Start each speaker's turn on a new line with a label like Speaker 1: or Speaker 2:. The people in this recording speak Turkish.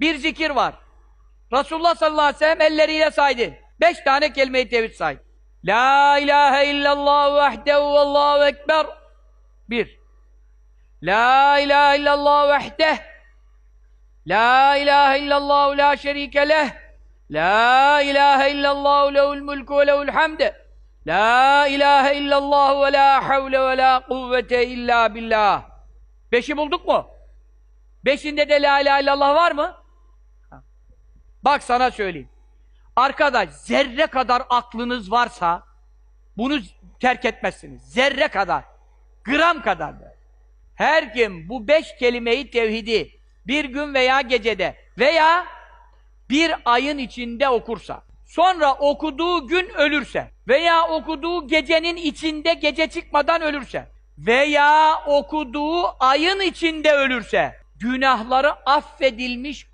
Speaker 1: bir zikir var. Resulullah sallallahu aleyhi ve sellem elleriyle saydı. Beş tane kelime-i tevhid saydı. La ilahe illallah vahdehu vallahu ekber. Bir. La ilahe illallah vahdeh. La ilahe illallah la şerike leh. La ilahe illallah lehul mulku ve lehul hamd. La ilahe illallah ve la havle ve la kuvvete illa billah. Beşi bulduk mu? Beşinde de la ilahe illallah var mı? Bak sana söyleyeyim. Arkadaş zerre kadar aklınız varsa bunu terk etmezsiniz. Zerre kadar. Gram kadar. Her kim bu beş kelimeyi tevhidi bir gün veya gecede veya bir ayın içinde okursa, sonra okuduğu gün ölürse veya okuduğu gecenin içinde gece çıkmadan ölürse veya okuduğu ayın içinde ölürse günahları affedilmiş